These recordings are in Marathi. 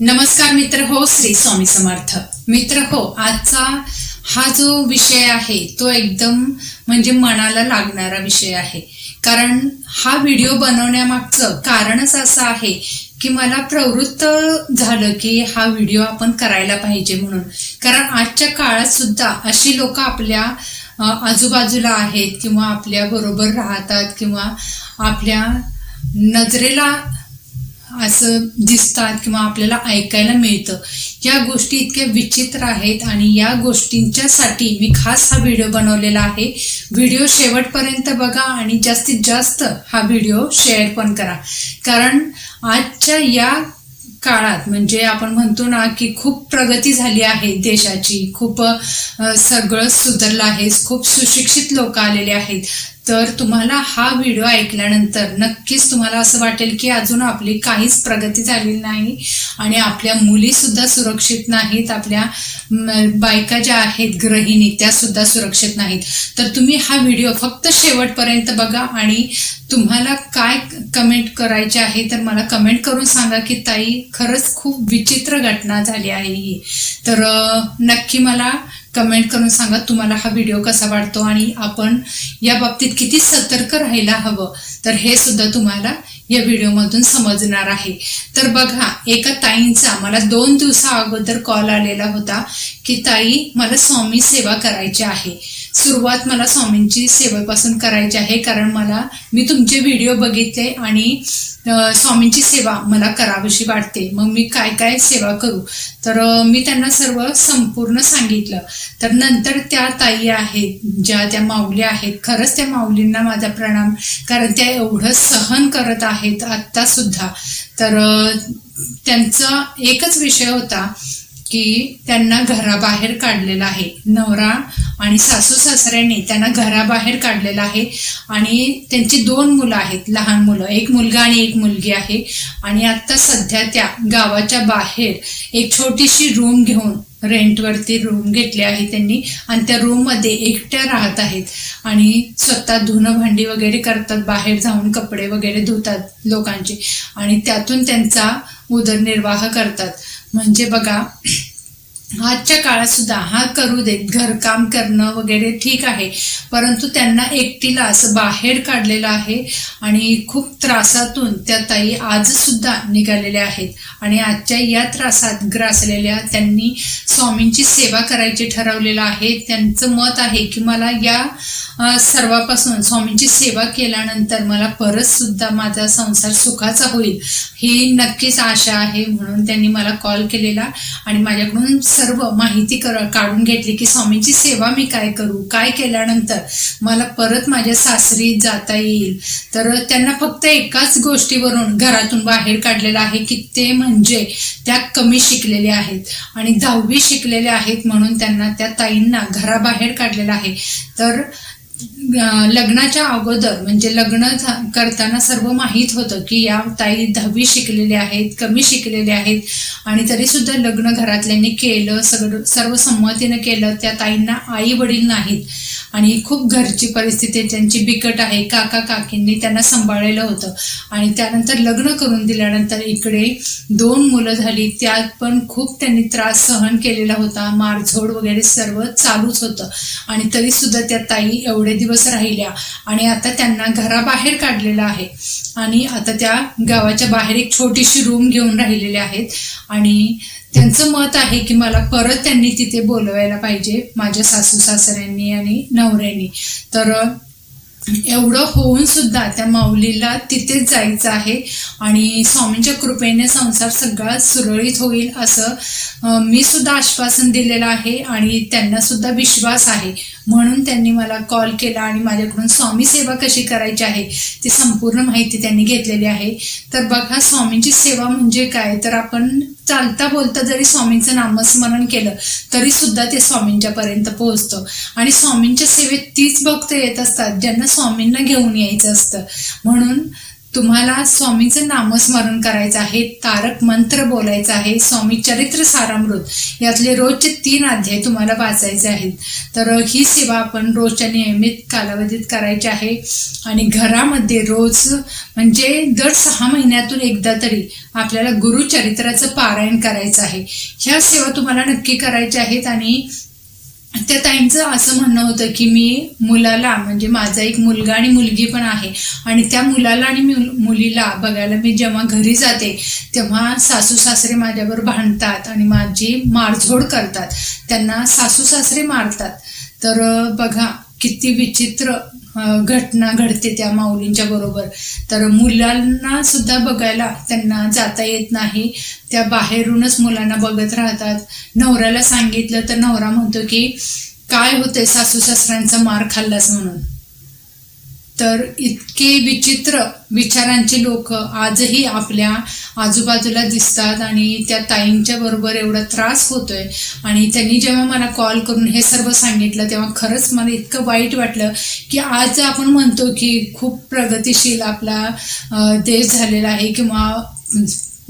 नमस्कार मित्र हो श्री स्वामी समर्थ. मित्र हो आजचा हा जो विषय आहे तो एकदम म्हणजे मनाला लागणारा विषय आहे. कारण हा व्हिडिओ बनवण्यामागचं कारणच असं आहे की मला प्रवृत्त झालं की हा व्हिडिओ आपण करायला पाहिजे म्हणून. कारण आजच्या काळात सुद्धा अशी लोक आपल्या आजूबाजूला आहेत किंवा आपल्या बरोबर राहतात किंवा आपल्या नजरेला असं दिसतात किंवा आपल्याला ऐकायला मिळतं. या गोष्टी इतक्या विचित्र आहेत आणि या गोष्टींच्यासाठी मी खास हा व्हिडिओ बनवलेला आहे. व्हिडिओ शेवटपर्यंत बघा आणि जास्तीत जास्त हा व्हिडिओ शेअर पण करा. कारण आजच्या या काळात म्हणजे आपण म्हणतो ना की खूप प्रगती झाली आहे देशाची. खूप सगळं सुधारलं आहे. खूप सुशिक्षित लोक आलेले आहेत. तर तुम्हाला हा व्हिडिओ ऐकल्यानंतर नक्कीच तुम्हाला असं वाटेल की अजून आपली काहीच प्रगती झालेली नाही आणि आपल्या मुली सुद्धा सुरक्षित नाहीत आपल्या बायका ज्या आहेत गृहिणी त्या सुद्धा सुरक्षित नाहीत. तर तुम्ही हा व्हिडिओ फक्त शेवटपर्यंत बघा आणि तुम्हाला काय कमेंट करायचे आहे तर मला कमेंट करून सांगा की ताई खरंच खूप विचित्र घटना झाली आहे ही. तर नक्की मला कमेंट करून सांगा तुम्हाला हा व्हिडिओ कसा वाटतो आणि आपण या बाबतीत किती सतर्क राहायला हवं. तर हे सुद्धा तुम्हाला या व्हिडिओमधून समजणार आहे. तर बघा एका ताईंचा मला दोन दिवसा अगोदर कॉल आलेला होता की ताई मला स्वामी सेवा करायची आहे. सुरुवात मला स्वामींची सेवेपासून करायची आहे कारण मला मी तुमचे व्हिडिओ बघितले आणि स्वामींची सेवा मला करावीशी वाटते. मग मी काय काय सेवा करू? तर मी त्यांना सर्व संपूर्ण सांगितलं. तर नंतर त्या ताई आहेत ज्या त्या माऊल्या आहेत. खरंच त्या माऊलींना माझा प्रणाम कारण त्या एवढं सहन करत आहेत आत्तासुद्धा. तर त्यांचा एकच विषय होता की त्यांना घराबाहेर काढलेलं आहे. नवरा आणि सासू सासऱ्यांनी त्यांना घराबाहेर काढलेलं आहे. आणि त्यांची दोन मुलं आहेत लहान मुलं. एक मुलगा आणि एक मुलगी आहे. आणि आत्ता सध्या त्या गावाच्या बाहेर एक छोटीशी रूम घेऊन रेंटवरती रूम घेतली आहे त्यांनी. आणि त्या रूममध्ये एकट्या राहत आहेत. आणि स्वतः धुणं भांडी वगैरे करतात बाहेर जाऊन कपडे वगैरे धुतात लोकांचे. आणि त्यातून त्यांचा उदरनिर्वाह करतात. म्हणजे बघा आजच्या काळात सुद्धा हा करू देत घरकाम करणं वगैरे ठीक आहे. परंतु त्यांना एकटीला असं बाहेर काढलेलं आहे आणि खूप त्रासातून त्या ताई आजसुद्धा निघालेल्या आहेत. आणि आजच्या या त्रासात ग्रासलेल्या त्यांनी स्वामींची सेवा करायची ठरवलेलं आहे. त्यांचं मत आहे की मला या सर्वापासून स्वामींची सेवा केल्यानंतर मला परतसुद्धा माझा संसार सुखाचा होईल ही नक्कीच आशा आहे म्हणून त्यांनी मला कॉल केलेला. आणि माझ्याकडून सर्व माहिती कर काढून घेतली की स्वामींची सेवा मी काय करू? काय केल्यानंतर मला परत माझ्या सासरी जाता येईल? तर त्यांना फक्त एकाच गोष्टीवरून घरातून बाहेर काढलेलं आहे की ते म्हणजे त्या कमी शिकलेल्या आहेत आणि दहावी शिकलेल्या आहेत म्हणून त्यांना त्या ताईंना घराबाहेर काढलेलं आहे. तर लग्नाच्या अगोदर म्हणजे लग्न झा- करताना सर्व माहीत होतं की या ताई दहावी शिकलेल्या आहेत कमी शिकलेल्या आहेत आणि तरी सुद्धा लग्न घरातल्यांनी केलं सगळं सर्व संमतीनं केलं त्या ताईंना आई वडील नाहीत. आणि खूप घरची परिस्थिती त्यांची बिकट आहे काका काकींनी त्यांना सांभाळलेलं होतं. आणि त्यानंतर लग्न करून दिल्यानंतर इकडे दोन मुलं झाली त्यात पण खूप त्यांनी त्रास सहन केलेला होता मारझोड वगैरे सर्व चालूच होतं. आणि तरी सुद्धा त्या ताई एवढे दिवस राहिल्या आणि आता त्यांना घराबाहेर काढलेलं आहे. आणि आता त्या गावाच्या बाहेर एक छोटीशी रूम घेऊन राहिलेल्या आहेत. आणि त्यांचं मत आहे की मला परत त्यांनी तिथे बोलवायला पाहिजे माझ्या सासू सासऱ्यांनी आणि नवऱ्यांनी. तर एवढं होऊन सुद्धा त्या माऊलीला तिथेच जायचं आहे आणि स्वामींच्या कृपेने संसार सगळा सुरळीत होईल असं मी सुद्धा आश्वासन दिलेलं आहे आणि त्यांना सुद्धा विश्वास आहे. म्हणून त्यांनी मला कॉल केला आणि माझ्याकडून स्वामी सेवा कशी करायची आहे ती संपूर्ण माहिती त्यांनी घेतलेली आहे. तर बघा स्वामींची सेवा म्हणजे काय? तर आपण चालता बोलता जरी स्वामींचं नामस्मरण केलं तरी सुद्धा ते स्वामींच्या पर्यंत पोहोचतं. आणि स्वामींच्या सेवेत तीच भक्त येत असतात ज्यांना स्वामींना घेऊन यायचं असतं. म्हणून तुम्हाला स्वामीचं नामस्मरण करायचं आहे तारक मंत्र बोलायचं आहे स्वामी चरित्र सारामृत यातले रोजचे तीन अध्याय तुम्हाला वाचायचे आहेत. तर ही सेवा आपण रोजच्या नियमित कालावधीत करायची आहे. आणि घरामध्ये रोज म्हणजे दर सहा महिन्यातून एकदा तरी आपल्याला गुरुचरित्राचं पारायण करायचं आहे. ह्या सेवा तुम्हाला नक्की करायच्या आहेत आणि त्या ताईंचं असं म्हणणं होतं की मी मुलाला म्हणजे माझा एक मुलगा आणि मुलगी पण आहे आणि त्या मुलाला आणि मुल- मुलीला बघायला मी जेव्हा घरी जाते तेव्हा सासू सासरे माझ्यावर भांडतात आणि माझी मारझोड करतात. त्यांना सासू सासरे मारतात. तर बघा किती विचित्र घटना घडते त्या माऊलींच्या बरोबर. तर मुलांना सुद्धा बघायला त्यांना जाता येत नाही. त्या बाहेरूनच मुलांना बघत राहतात. नवऱ्याला सांगितलं तर नवरा म्हणतो की काय होतंय सासू सासऱ्यांचा मार खाल्लास म्हणून? तर इतके विचित्र विचारांचे लोक आजही आपल्या आजूबाजूला दिसतात आणि त्या ताईंच्या बरोबर एवढा त्रास होतोय. आणि त्यांनी जेव्हा मला कॉल करून हे सर्व सांगितलं तेव्हा खरंच मला इतकं वाईट वाटलं की आज आपण म्हणतो की खूप प्रगतिशील आपला देश झालेला आहे किंवा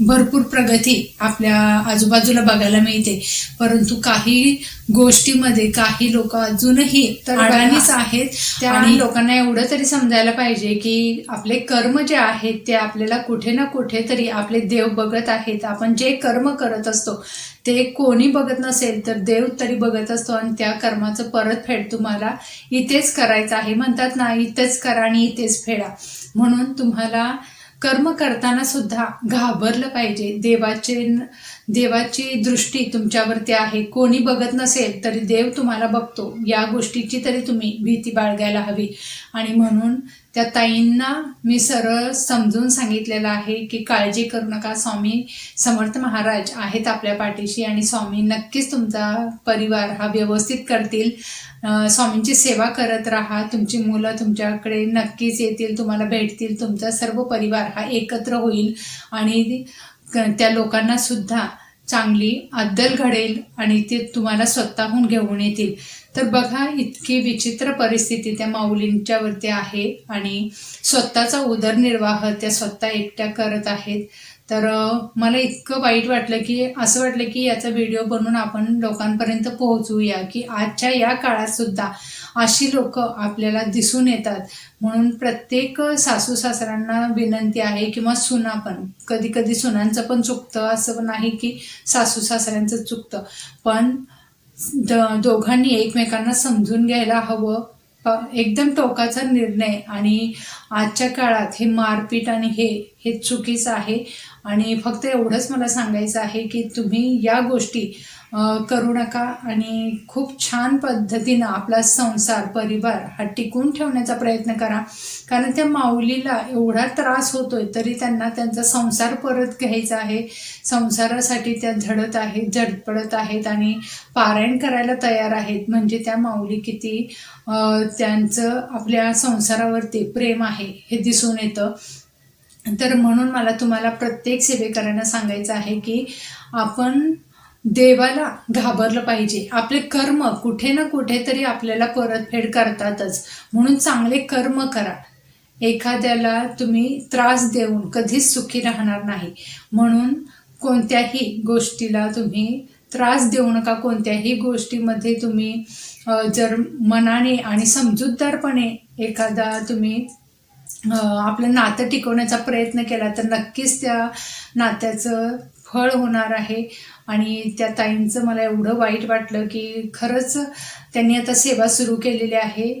भरपूर प्रगती आपल्या आजूबाजूला बघायला मिळते. परंतु काही गोष्टीमध्ये काही लोक अजूनही अडाणीच आहेत त्या आणि लोकांना एवढं तरी समजायला पाहिजे की आपले कर्म जे आहेत ते आपल्याला कुठे ना कुठे तरी आपले देव बघत आहेत. आपण जे कर्म करत असतो ते कोणी बघत नसेल तर देव तरी बघत असतो आणि त्या कर्माचं परतफेड तुम्हाला इथेच करायचं आहे. म्हणतात ना इथेच करा आणि इथेच फेडा. म्हणून तुम्हाला कर्म करताना सुद्धा घाबरलं पाहिजे. देवाचे देवाची दृष्टी तुमच्यावरती आहे. कोणी बघत नसेल तरी देव तुम्हाला बघतो. या गोष्टीची तरी तुम्ही भीती बाळगायला हवी. आणि म्हणून त्या ताईंना मी सरळ समजून सांगितलेलं आहे की काळजी करू नका. स्वामी समर्थ महाराज आहेत आपल्या पाठीशी आणि स्वामी नक्कीच तुमचा परिवार हा व्यवस्थित करतील. स्वामींची सेवा करत राहा. तुमची मुलं तुमच्याकडे नक्कीच येतील तुम्हाला भेटतील. तुमचा सर्व परिवार हा एकत्र होईल. आणि त्या लोकांना सुद्धा चांगली अद्दल घडेल आणि ते तुम्हाला स्वतःहून घेऊन येतील. तर बघा इतकी विचित्र परिस्थिती त्या माऊलींच्यावरती आहे आणि स्वतःचा उदरनिर्वाह त्या स्वतः एकट्या करत आहेत. तर मला इतकं वाईट वाटलं की असं वाटलं की याचा व्हिडिओ बनवून आपण लोकांपर्यंत पोहोचवूया की आजच्या या काळात सुद्धा अशी लोक आपल्याला दिसून येतात. म्हणून प्रत्येक सासू सासऱ्यांना विनंती आहे किंवा सुना पण. कधी कधी सुनांचं पण चुकतं. असं पण नाही की सासू सासऱ्यांचं चुकतं. पण द- दोघांनी एकमेकांना समजून घ्यायला हवं. एकदम टोकाचा निर्णय. आणि आजच्या काळात हे मारपीट आणि हे हे चुकीचं आहे. आणि फक्त एवढंच मला सांगायचं आहे की तुम्ही या गोष्टी करू नका आणि खूप छान पद्धतीनं आपला संसार परिवार हा टिकून ठेवण्याचा प्रयत्न करा. कारण त्या माऊलीला एवढा त्रास होतोय तरी त्यांना त्यांचा संसार परत घ्यायचा आहे. संसारासाठी त्या झडत आहेत झडपडत आहेत आणि पारायण करायला तयार आहेत. म्हणजे त्या माऊली किती त्यांचं आपल्या संसारावरती प्रेम आहे हे दिसून येतं. तर म्हणून मला तुम्हाला प्रत्येक सेवेकरांना सांगायचं आहे की आपण देवाला घाबरलं पाहिजे. आपले कर्म कुठे ना कुठे तरी आपल्याला परतफेड करतातच. म्हणून चांगले कर्म करा. एखाद्याला तुम्ही त्रास देऊन कधीच सुखी राहणार नाही. म्हणून कोणत्याही गोष्टीला तुम्ही त्रास देऊ नका. कोणत्याही गोष्टीमध्ये तुम्ही जर मनाने आणि समजूतदारपणे एखादा तुम्ही आपलं नातं टिकवण्याचा प्रयत्न केला तर नक्कीच त्या नात्याचं फळ होणार आहे. आणि त्या ताईंचं मला एवढं वाईट वाटलं की खरंच त्यांनी आता सेवा सुरू केलेली आहे.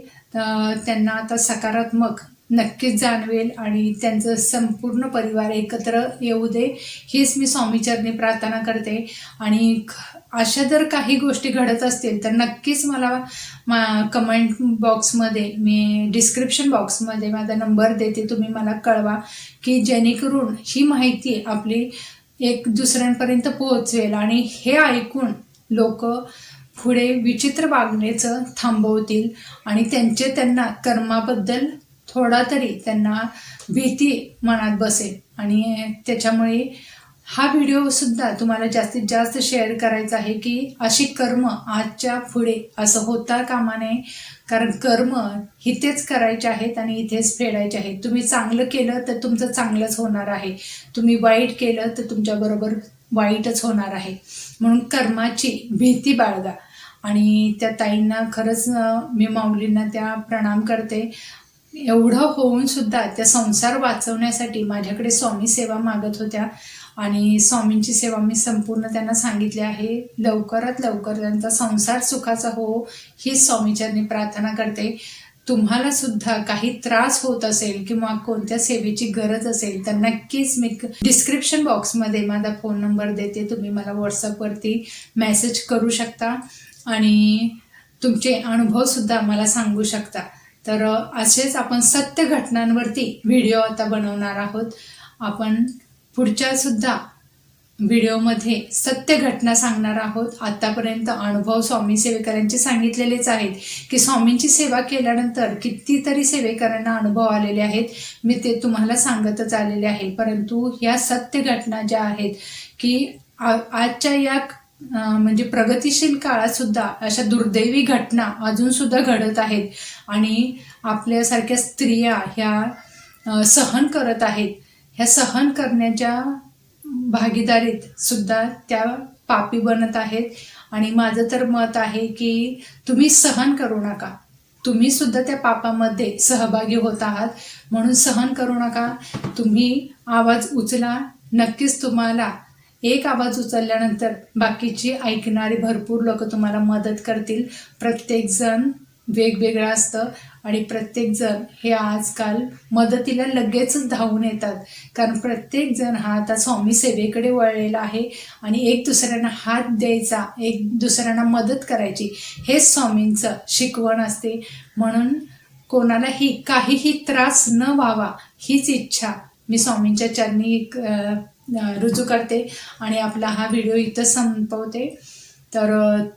त्यांना आता सकारात्मक नक्कीच जाणवेल आणि त्यांचं संपूर्ण परिवार एकत्र येऊ दे हीच मी स्वामीचरणी प्रार्थना करते. आणि ख- अशा जर काही गोष्टी घडत असतील तर नक्कीच मला मा कमेंट बॉक्समध्ये मी डिस्क्रिप्शन बॉक्समध्ये माझा नंबर देते तुम्ही मला कळवा की जेणेकरून ही माहिती आपली एक दुसऱ्यांपर्यंत पोहोचवेल आणि हे ऐकून लोक पुढे विचित्र वागण्याचं थांबवतील आणि त्यांचे त्यांना कर्माबद्दल थोडा तरी त्यांना भीती मनात बसेल. आणि त्याच्यामुळे हा व्हिडिओ सुद्धा तुम्हाला जास्तीत जास्त शेअर करायचा आहे की अशी कर्म आजच्या पुढे असं होता कामा नये. कारण कर्म इथेच करायचे आहेत आणि इथेच फेडायचे आहेत. तुम्ही चांगलं केलं तर तुमचं चांगलंच होणार आहे. तुम्ही वाईट केलं तर तुमच्याबरोबर वाईटच होणार आहे. म्हणून कर्माची भीती बाळगा. आणि त्या ताईंना खरंच मी माऊलींना त्या प्रणाम करते. एवढं होऊन सुद्धा त्या संसार वाचवण्यासाठी माझ्याकडे स्वामी सेवा मागत होत्या. आणि स्वामींची सेवा मी संपूर्ण त्यांना सांगितली आहे. लवकरात लवकर त्यांचा संसार सुखाचा हो ही स्वामीचरणी प्रार्थना करते. तुम्हाला सुद्धा काही त्रास होत असेल किंवा कोणत्या सेवेची गरज असेल तर नक्कीच मी डिस्क्रिप्शन बॉक्समध्ये माझा फोन नंबर देते. तुम्ही मला व्हॉट्सअपवरती मेसेज करू शकता. आणि तुमचे अनुभवसुद्धा मला सांगू शकता. तर असेच आपण सत्य घटनांवरती व्हिडिओ आता बनवणार आहोत. आपण पुढच्या सुद्धा व्हिडिओमध्ये सत्य घटना सांगणार आहोत. आतापर्यंत अनुभव स्वामी सेवेकरांचे सांगितलेलेच आहेत की स्वामींची सेवा केल्यानंतर कितीतरी सेवेकरांना अनुभव आलेले आहेत. मी ते तुम्हाला सांगतच आलेले आहे. परंतु ह्या सत्य घटना ज्या आहेत की आ- आजच्या या म्हणजे प्रगतिशील काळात सुद्धा अशा दुर्दैवी घटना अजून सुद्धा घडत आहेत. आणि आपल्यासारख्या स्त्रिया ह्या सहन करत आहेत. ह्या सहन करण्याच्या भागीदारीत सुद्धा त्या पापी बनत आहेत. आणि माझं तर मत आहे की तुम्ही सहन करू नका. तुम्ही सुद्धा त्या पापामध्ये सहभागी होत आहात. म्हणून सहन करू नका. तुम्ही आवाज उचला. नक्कीच तुम्हाला एक आवाज उचलल्यानंतर बाकीची ऐकणारी भरपूर लोक तुम्हाला मदत करतील. प्रत्येकजण वेगवेगळं असतं आणि प्रत्येकजण हे आजकाल मदतीला लगेचच धावून येतात. कारण प्रत्येकजण हा आता स्वामी सेवेकडे वळलेला आहे आणि एक दुसऱ्यांना हात द्यायचा एक दुसऱ्यांना मदत करायची हेच स्वामींचं शिकवण असते. म्हणून कोणालाही काहीही त्रास न व्हावा हीच इच्छा मी स्वामींच्या चरणी एक, रुजू करते आणि आपला हा व्हिडिओ इथं संपवते. तर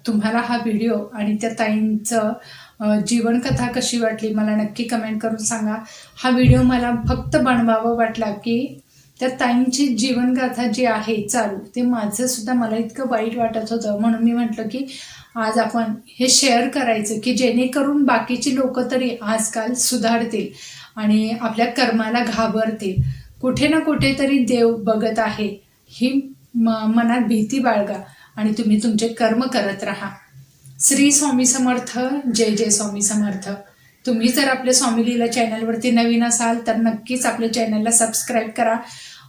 तुम्हाला हा व्हिडिओ आणि त्या ताईंचं जीवनकथा कशी वाटली मला नक्की कमेंट करून सांगा. हा व्हिडिओ मला फक्त बनवावा वाटला की त्या ताईंची जीवनगाथा जी आहे चालू ते माझंसुद्धा मला इतकं वाईट वाटत होतं. म्हणून मी म्हटलं की आज आपण हे शेअर करायचं की जेणेकरून बाकीची लोक तरी आजकाल सुधारतील आणि आपल्या कर्माला घाबरतील. कुठे ना कुठेतरी देव बघत आहे. ही म मनात भीती बाळगा आणि तुम्ही तुमचे कर्म करत राहा. श्री स्वामी समर्थ जय जय स्वामी समर्थ. तुम्ही जर आपल्या स्वामी लीला चॅनलवरती नवीन असाल तर नक्कीच आपल्या चॅनलला सबस्क्राईब करा.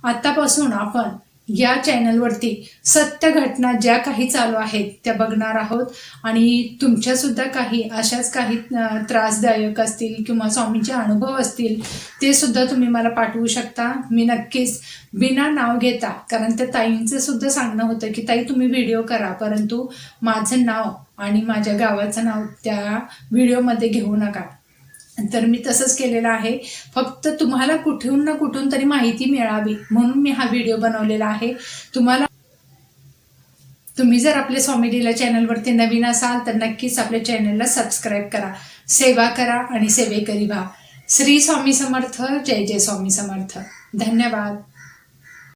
आतापासून आपण या चॅनलवरती सत्य घटना ज्या काही चालू आहेत त्या बघणार आहोत. आणि तुमच्यासुद्धा काही अशाच काही त्रासदायक असतील किंवा स्वामीचे अनुभव असतील ते सुद्धा तुम्ही मला पाठवू शकता. मी नक्कीच बिना नाव घेता कारण त्या ताईंचं सुद्धा सांगणं होतं की ताई तुम्ही व्हिडिओ करा. परंतु माझं नाव आणि माझ्या गावाचं नाव त्या व्हिडिओमध्ये घेऊ नका. तर मी तसंच केलेलं आहे. फक्त तुम्हाला कुठून ना कुठून तरी माहिती मिळावी म्हणून मी हा व्हिडिओ बनवलेला आहे. तुम्हाला तुम्ही जर आपल्या स्वामी लीला चॅनलवरती नवीन असाल तर नक्कीच आपल्या चॅनलला सबस्क्राईब करा सेवा करा आणि सेवेकरी व्हा. श्री स्वामी समर्थ जय जय स्वामी समर्थ. धन्यवाद.